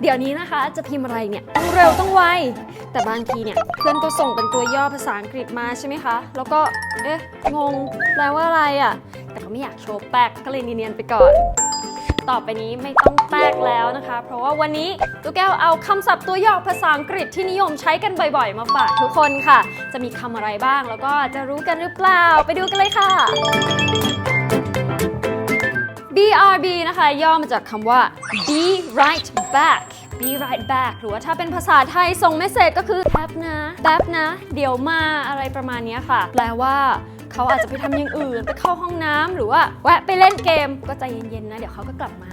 เดี๋ยวนี้นะคะจะพิมพ์อะไรเนี่ยต้องเร็วต้องไว แต่บางทีเนี่ยเพื่อนก็ส่งเป็นตัวย่อภาษาอังกฤษมาใช่ไหมคะ แล้วก็เอ๊ะงงแปลว่าอะไรอะ่ะ แต่ก็ไม่อยากโชว์แป๊กก็เลยเนียนๆไปก่อน ต่อไปนี้ไม่ต้องแป๊กแล้วนะคะ เพราะว่าวันนี้ตัวแก้วเอาคำศัพท์ตัวย่อภาษาอังกฤษที่นิยมใช้กันบ่อยๆ มาฝากทุกคนค่ะ จะมีคำอะไรบ้างแล้วก็จะรู้กันหรือเปล่า ไปดูกันเลยค่ะ BRB นะคะ ย่อมาจากคำว่า be right back be right back หรือว่าถ้าเป็นภาษาไทยส่งเมสเซจก็คือแป๊บนะแป๊บนะ เดี๋ยวมาอะไรประมาณนี้ค่ะ แปลว่าเขาอาจจะไปทำอย่างอื่น ไปเข้าห้องน้ำหรือว่าแวะไปเล่นเกมก็ใจเย็นๆนะ เดี๋ยวเขาก็กลับมา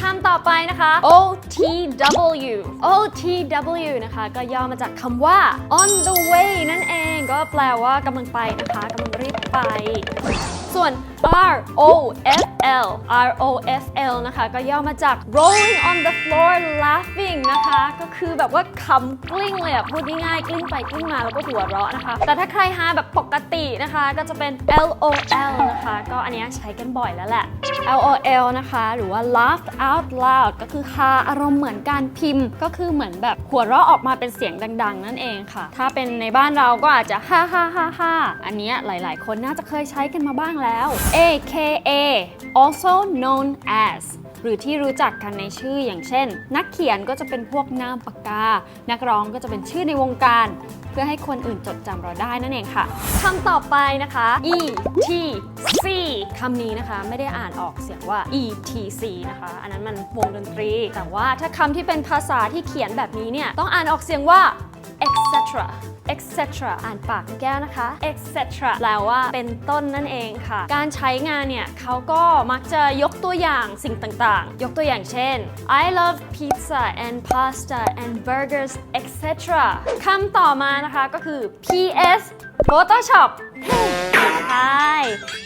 คำต่อไปนะคะ OTW OTW นะคะ ก็ย่อมาจากคำว่า on the way นั่นเอง ก็แปลว่ากำลังไปนะคะกำลังรีบไป ส่วน R O F L R O F L นะคะ ก็ย่อมาจาก rolling on the floor laughing นะคะ ก็คือแบบว่าคำกลิ้งเลยอะพูดง่ายๆกลิ้งไปกลิ้งมาแล้วก็หัวเราะนะคะ แต่ถ้าใครหาแบบปกตินะคะ ก็จะเป็น L O L นะคะ ก็อันเนี้ยใช้กันบ่อยแล้วแหละ L O L นะคะ หรือว่า laugh out loud ก็คือฮาอารมณ์เหมือนการพิมพ์ ก็คือเหมือนแบบหัวเราะออกมาเป็นเสียงดัง ๆ นั่นเองค่ะ ถ้าเป็นในบ้านเราก็อาจจะฮ่าฮ่าฮ่าฮ่าอันเนี้ยหลายๆ คนน่าจะเคยใช้กันมาบ้างแล้ว AKA also known as หรือที่รู้จักกันในชื่ออย่างเช่น นักเขียนก็จะเป็นพวกนามปากกา นักร้องก็จะเป็นชื่อในวงการ เพื่อให้คนอื่นจดจำเราได้นั่นเองค่ะคำต่อไปนะคะ E T C คำนี้นะคะไม่ได้อ่านออกเสียงว่า E T C นะคะ อันนั้นมันวงดนตรี แต่ว่าถ้าคำที่เป็นภาษาที่เขียนแบบนี้เนี่ยต้องอ่านออกเสียงว่า etc etc อ่านปากแก้วนะคะ etc แปลว่าเป็นต้นนั่นเองค่ะ การใช้งานเนี่ยเขาก็มักจะยกตัวอย่างสิ่งต่างๆ ยกตัวอย่างเช่น I love pizza and pasta and burgers etc คำต่อมานะคะก็คือ PS Photoshop ใช่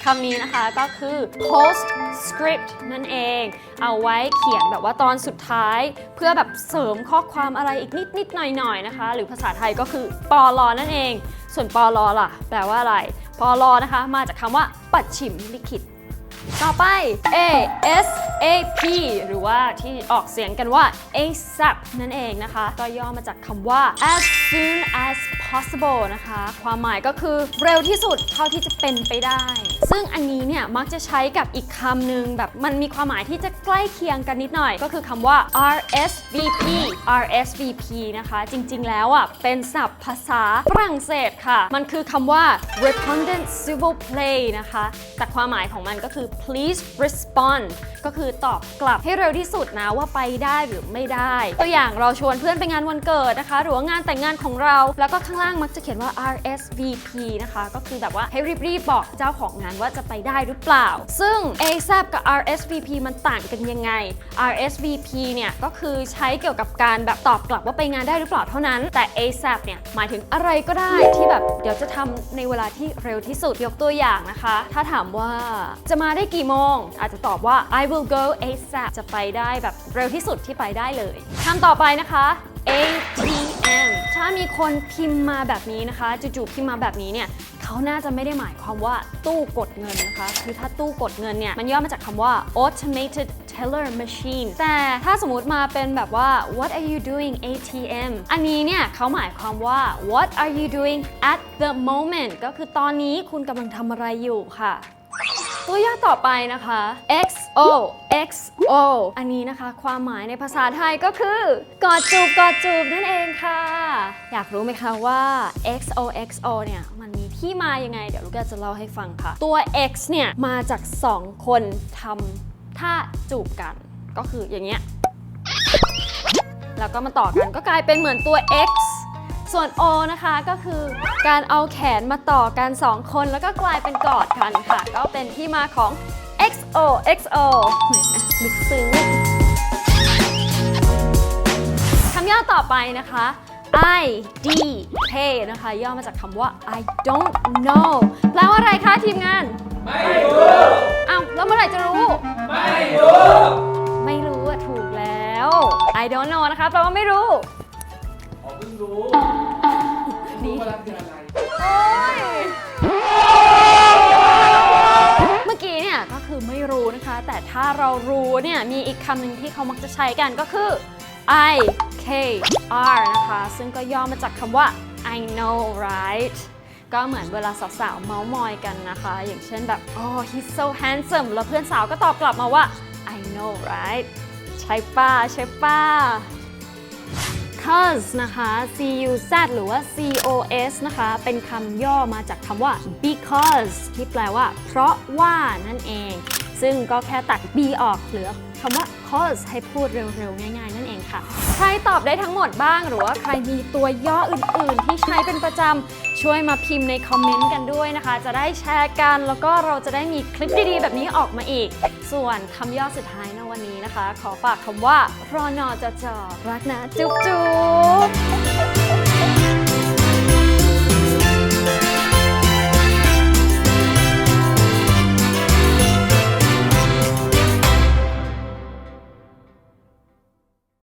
คำนี้นะคะก็คือ postscript นั่นเอง เอาไว้เขียนแบบว่าตอนสุดท้าย เพื่อแบบเสริมข้อความอะไรอีกนิดนิดหน่อยหน่อยนะคะ หรือภาษาไทยก็คือปอลอนั่นเอง ส่วนปอลอล่ะ แปลว่าอะไรปอลอนะคะ มาจากคำว่าปัดฉิมลิขิตต่อไป A S A P หรือว่าที่ออกเสียงกันว่า ASAP นั่นเองนะคะ ก็ย่อมาจากคำว่า as soon as possible นะคะ ความหมายก็คือเร็วที่สุดเท่าที่จะเป็นไปได้ ซึ่งอันนี้เนี่ยมักจะใช้กับอีกคำหนึ่งแบบมันมีความหมายที่จะใกล้เคียงกันนิดหน่อย ก็คือคำว่า RSVP RSVP นะคะ จริงๆ แล้วอะเป็นศัพท์ภาษาฝรั่งเศสค่ะ มันคือคำว่า respondent civil play นะคะ แต่ความหมายของมันก็คือ please respond ก็คือตอบกลับให้เร็วที่สุดนะว่าไปได้หรือไม่ได้ ตัวอย่างเราชวนเพื่อนไปงานวันเกิดนะคะ หรือว่างานแต่งงานของเราแล้วก็ข้างล่างมักจะเขียนว่า RSVP นะคะ ก็คือแบบว่าให้รีบๆบอกเจ้าของงานว่าจะไปได้หรือเปล่า ซึ่ง ASAP กับ RSVP มันต่างกันยังไง RSVP เนี่ยก็คือใช้เกี่ยวกับการแบบตอบกลับว่าไปงานได้หรือเปล่าเท่านั้น แต่ ASAP เนี่ยหมายถึงอะไรก็ได้ที่แบบเดี๋ยวจะทำในเวลาที่เร็วที่สุดยกตัวอย่างนะคะ ถ้าถามว่าจะมาได้กี่โมง อาจจะตอบว่า I will go ASAP จะไปได้แบบเร็วที่สุดที่ไปได้เลยคำต่อไปนะคะ ATM ถ้ามีคนพิมพ์มาแบบนี้นะคะจู่ๆพิมพ์มาแบบนี้เนี่ยเขาน่าจะไม่ได้หมายความว่าตู้กดเงินนะคะ คือถ้าตู้กดเงินเนี่ยมันย่อมาจากคำว่า automated teller machine แต่ถ้าสมมติมาเป็นแบบว่า what are you doing ATM อันนี้เนี่ยเขาหมายความว่า what are you doing at the moment ก็คือตอนนี้คุณกำลังทำอะไรอยู่ค่ะ ตัวย่อต่อไปนะคะ XO XO อันนี้นะคะ ความหมายในภาษาไทยก็คือกอดจูบกอดจูบนั่นเองค่ะ อยากรู้ไหมคะว่า XO XO เนี่ยมันมีที่มายังไง เดี๋ยวลูกแก้วจะเล่าให้ฟังค่ะ ตัว X เนี่ยมาจาก 2 คนทำท่าจูบกัน ก็คืออย่างเงี้ยแล้วก็มาต่อกันก็กลายเป็นเหมือนตัว X ส่วน O นะคะก็คือการเอาแขนมาต่อกัน 2 คนแล้วก็กลายเป็นกอดกันค่ะ ก็เป็นที่มาของ XO XO แหมลึกซึ้งคำย่อต่อไปนะคะ I D K นะคะ ย่อมาจากคำว่า I don't know แปลว่าอะไรคะทีมงาน ไม่รู้ อ้าวแล้วเมื่อไหร่จะรู้ ไม่รู้ ไม่รู้อะถูกแล้ว I don't know นะคะแปลว่าไม่รู้อ๋อเพิ่งรู้รู้ว่ารักคืออะไรโอ๊ย ถ้าเรารู้เนี่ยมีอีกคำหนึ่งที่เขามักจะใช้กันก็คือ I K R นะคะ ซึ่งก็ย่อมาจากคำว่า I know right ก็เหมือนเวลาสาวๆเมาส์มอยกันนะคะ อย่างเช่นแบบ oh he's so handsome แล้วเพื่อนสาวก็ตอบกลับมาว่า I know right ใช่ป้าใช่ป้า cause นะคะ c u z หรือว่า c o s นะคะ เป็นคำย่อมาจากคำว่า because ที่แปลว่า เพราะว่านั่นเอง ซึ่งก็แค่ตัด b ออกเหลือคำว่า cause ให้พูดเร็วๆ ง่ายๆ นั่นเองค่ะ ใครตอบได้ทั้งหมดบ้าง หรือว่าใครมีตัวย่ออื่นๆ ที่ใช้เป็นประจำ ช่วยมาพิมพ์ในคอมเมนต์กันด้วยนะคะ จะได้แชร์กัน แล้วก็เราจะได้มีคลิปดีๆ แบบนี้ออกมาอีก ส่วนคำย่อสุดท้ายในวันนี้นะคะ ขอฝากคำว่ารอนอจอจอรักนะ จุ๊บจุ๊บ